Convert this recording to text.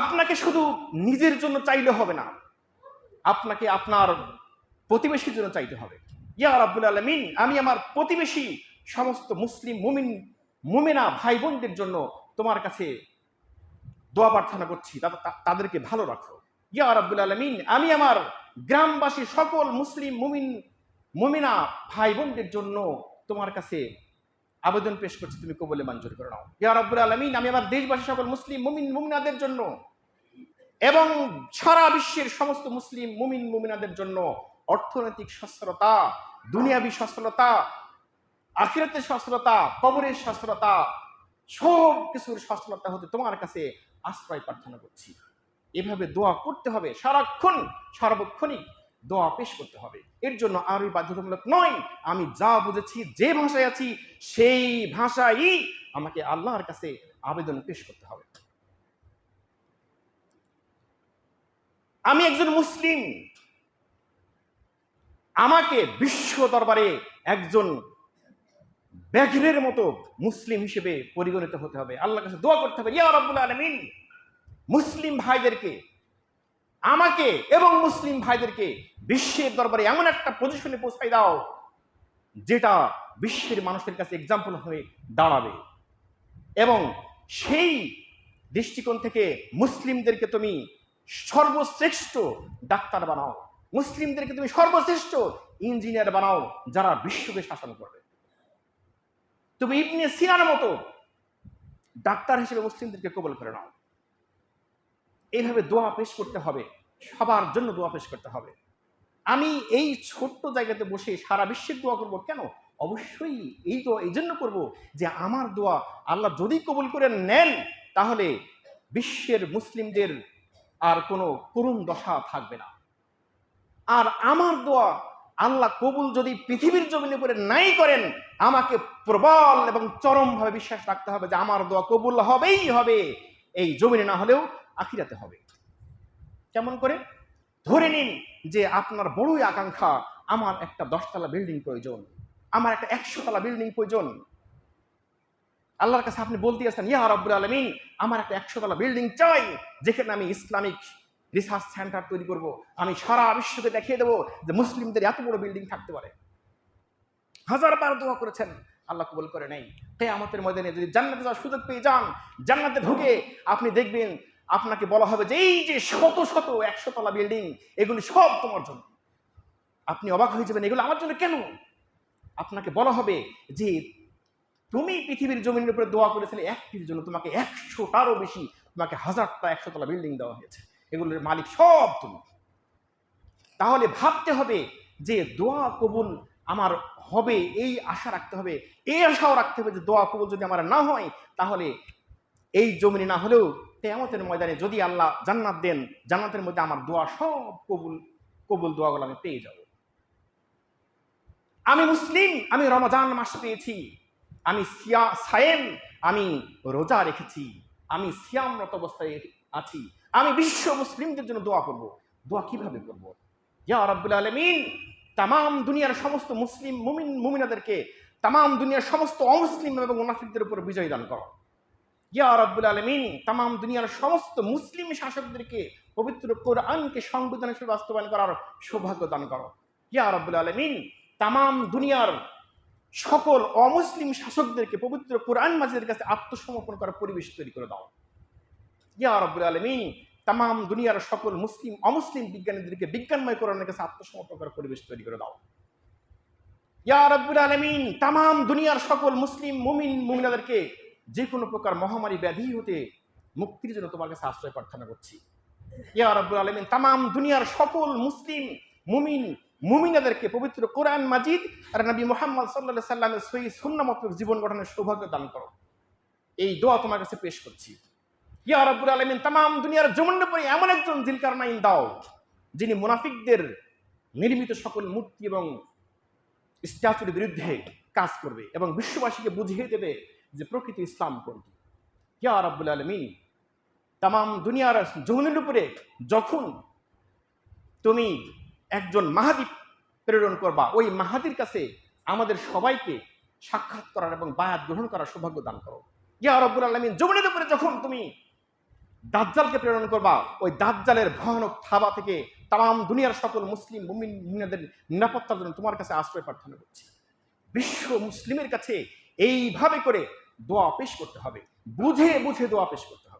আপনাকে শুধু নিজের জন্য চাইলে হবে না, আপনাকে আপনার প্রতিবেশীর জন্য চাইতে হবে। ইয়া রাব্বুল আলমিন, আমি আমার প্রতিবেশী সমস্ত মুসলিম মুমিন, মুমিনা ভাই বোনদের জন্য তোমার কাছে দোয়া প্রার্থনা করছি তাদেরকে ভালো রাখো। ইয়া রাব্বুল আলমিন, আমি আমার গ্রামবাসী সকল মুসলিম মুমিন, মুমিনা ভাই বোনদের জন্য তোমার কাছে আবেদন পেশ করছি, তুমি কবলে মঞ্জুর করে নাও। ইয়া রাব্বুল আলমিন, আমি আমার দেশবাসী সকল মুসলিম মুমিন মুমিনাদের জন্য এবং সারা বিশ্বের সমস্ত মুসলিম মুমিন মুমিনাদের জন্য অর্থনৈতিক সচ্ছলতা, দুনিয়াবি সচ্ছলতা, আখিরাতের সচ্ছলতা, কবরের সচ্ছলতা, সব কিছুর সচ্ছলতা হতে তোমার কাছে আশ্রয় প্রার্থনা করছি। এভাবে দোয়া করতে হবে সারাক্ষণ, সার্বক্ষণিক। দোয়া পেশ করতে হবে। এর জন্য আরই বাধ্যতামূলক নয় আমি যা বুঝেছি, যে ভাষায় আছি, সেই ভাষাই আমাকে আল্লাহর কাছে আবেদন পেশ করতে হবে। আমি একজন মুসলিম। আমাকে বিশ্ব দরবারে একজন ব্যাঘ্রের মতো মুসলিম হিসেবে পরিগণিত হতে হবে। আল্লাহর কাছে দোয়া করতে হবে, ইয়া রাব্বুল আলামিন, মুসলিম ভাইদেরকে আমাকে এবং মুসলিম ভাইদেরকে বিশ্বের দরবারে এমন একটা পজিশনে পৌঁছাই দাও, যেটা বিশ্বের মানুষের কাছে এক্সাম্পল হয়ে দাঁড়াবে। এবং সেই দৃষ্টিকোণ থেকে মুসলিমদেরকে তুমি সর্বশ্রেষ্ঠ ডাক্তার বানাও। মুসলিমদেরকে তুমি সর্বশ্রেষ্ঠ ইঞ্জিনিয়ার বানাও, যারা বিশ্বকে শাসন করবে। তুমি ইবনে সিনার মতো ডাক্তার হিসেবে মুসলিমদেরকে কবল করে নাও। এইভাবে দোয়া পেশ করতে হবে। সবার জন্য দোয়া পেশ করতে হবে। আমি এই ছোট্ট জায়গাতে বসে সারা বিশ্বের দোয়া করব কেন? অবশ্যই এই দোয়া এই জন্য করব যে আমার দোয়া আল্লাহ যদি কবুল করে নেন, তাহলে বিশ্বের মুসলিমদের আর কোনো করুণ দশা থাকবে না। আর আমার দোয়া আল্লাহ কবুল যদি পৃথিবীর জমিনে করে নাই করেন, আমাকে প্রবল এবং চরমভাবে বিশ্বাস রাখতে হবে যে আমার দোয়া কবুল হবেই হবে। এই জমিনে না হলেও আখিরাতে হবে। কেমন করে? ধরে নিন যে আপনার বড়ই আকাঙ্ক্ষা, আমার একটা দশতলা বিল্ডিং প্রয়োজন, আমার একটা একশো তলা বিল্ডিং প্রয়োজন। আল্লাহর কাছে আপনি বলতে আসেন ইয়া রব্বুল আলমিন, আমার একটা একশো তলা বিল্ডিং চাই, যেখানে আমি ইসলামিক রিসার্চ সেন্টার তৈরি করব। আমি সারা বিশ্বকে দেখিয়ে দেবো যে মুসলিমদের এত বড় বিল্ডিং থাকতে পারে। হাজার বার দোয়া করেছেন, আল্লাহ কবুল করে নেই। তাই আমাদের ময়দানে যদি জান্নাতে যাওয়ার সুযোগ পেয়ে যান, জান্নাতে ঢুকে আপনি দেখবেন আপনাকে বলা হবে যে এই যে শত শত, একশো তলা বিল্ডিং, এগুলি সব তোমার জন্য। আপনি অবাক হয়ে যাবেন, এগুলো আমার জন্য কেন? আপনাকে বলা হবে যে তুমি পৃথিবীর জমিনের উপরে দোয়া করেছিলে একটির জন্য তোমাকে একশোটারও বেশি, তোমাকে হাজারটা একশো তলা বিল্ডিং দেওয়া হয়েছে। এগুলোর মালিক সব তুমি। তাহলে ভাবতে হবে যে দোয়া কবুল আমার হবে, এই আশা রাখতে হবে, এই আশাও রাখতে হবে যে দোয়া কবুল যদি আমার না হয়, তাহলে এই জমিনে না হলেও তেমতের ময়দানে যদি আল্লাহ জান্নাত দেন, জান্নাতের মধ্যে আমার দোয়া সব কবুল কবুল দোয়াগুলো আমি পেয়ে যাব। আমি মুসলিম, আমি রমজান মাস পেয়েছি, আমি সিয়া, সায়েম, আমি রোজা রেখেছি, আমি সিয়ামরত অবস্থায় আছি, আমি বিশ্ব মুসলিমদের জন্য দোয়া করব। দোয়া কীভাবে করব? ইয়া রাব্বুল আলামিন তাম দুনিয়ার সমস্ত মুসলিম মুমিন, মুমিনাদেরকে তাম দুনিয়ার সমস্ত অমুসলিম এবং মুনাফিকদের উপর বিজয় দান করো। ইয়া রাব্বুল আলামিন তাম দুনিয়ার সমস্ত মুসলিম শাসকদেরকে পবিত্র কোরআনকে সংবিধান হিসেবে বাস্তবায়ন করার সৌভাগ্য দান করো। ইয়া রাব্বুল আলামিন তাম দুনিয়ার সকল অমুসলিম শাসকদেরকে পবিত্র কোরআন মাজিদের কাছে আত্মসমর্পণ করার পরিবেশ তৈরি করে দাও। ইয়া রব্বুল আলমিন তাম দুনিয়ার সকল মুসলিম, অমুসলিম বিজ্ঞানীদেরকে বিজ্ঞানময় কোরআনের কাছে আত্মসমর্পণ করার পরিবেশ তৈরি করে দাও। ইয়া রব্বুল আলমিন তাম দুনিয়ার সকল মুসলিম, মুমিন, মুমিনাদেরকে যে কোনো প্রকার মহামারী ব্যাধি হতে মুক্তির জন্য তোমার কাছে আশ্রয় প্রার্থনা করছি। ইয়া রব্বুল আলমিন তাম দুনিয়ার সকল মুসলিম, মুমিন, মুমিনাদেরকে পবিত্র কোরআন মাজিদ আর নবী মোহাম্মদ সাল্লাহ সাল্লামের সহি সুন্নামত জীবন গঠনের সৌভাগ্য দান করো। এই দোয়া তোমার কাছে পেশ করছি। ইয়া রব্বুল আলমিন তাম দুনিয়ার জমনের পরে এমন একজন জিলকার নাইন দাও, যিনি মুনাফিকদের নির্মিত সকল মূর্তি এবং স্ট্যাচুর বিরুদ্ধে কাজ করবে এবং বিশ্ববাসীকে বুঝিয়ে দেবে যে প্রকৃত ইসলাম কোনটি ইয়া রাব্বুল আলমিন তাম দুনিয়ার জমিনের উপরে যখন তুমি একজন মাহাদি প্রেরণ করবা, ওই মাহাদির কাছে আমাদের সবাইকে সাক্ষাৎ করার এবং বায়াত গ্রহণ করার সৌভাগ্য দান করো। ইয়া রব্বুল আলমিন, জমিনের উপরে যখন তুমি দাজ্জালকে প্রেরণ করবা, ওই দাজ্জালের ভয়ানক থাবা থেকে তাম দুনিয়ার সকল মুসলিম মুমিনাদের নিরাপত্তার জন্য তোমার কাছে আশ্রয় প্রার্থনা করছি। বিশ্ব মুসলিমের কাছে এইভাবে করে দোয়া পেশ করতে হবে। বুঝে বুঝে দোয়া পেশ করতে হবে।